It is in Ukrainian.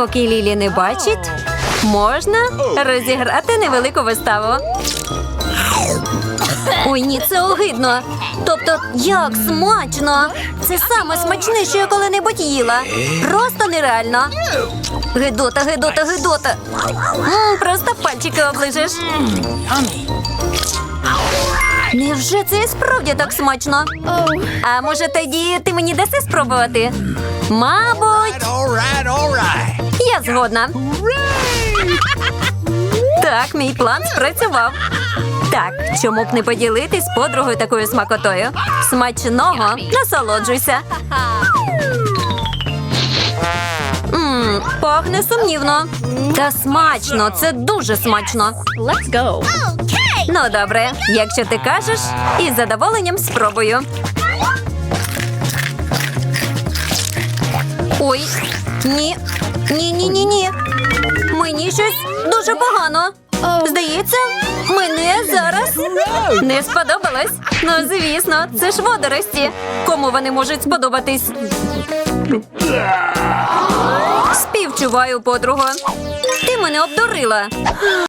Доки Лілі не бачить, можна розіграти невелику виставу. Ой, ні, це огидно. Тобто, як смачно! Це саме смачне, що я коли-небудь їла. Просто нереально. Гидота, гидота, гидота. М, просто пальчики оближеш. Невже це і справді так смачно? А може тоді ти мені даси спробувати? Мабуть, я згодна. Так, мій план спрацював. Так, чому б не поділитись з подругою такою смакотою? Смачного, насолоджуйся. Мм, пахне сумнівно. Та смачно, це дуже смачно. Let's go. Ну, добре, якщо ти кажеш, із задоволенням спробую. Ой, ні, ні, ні, ні, ні. Мені щось дуже погано. Здається, мене зараз не сподобалось. Ну, звісно, це ж водорості. Кому вони можуть сподобатись? Співчуваю, подруга. Ти мене обдурила.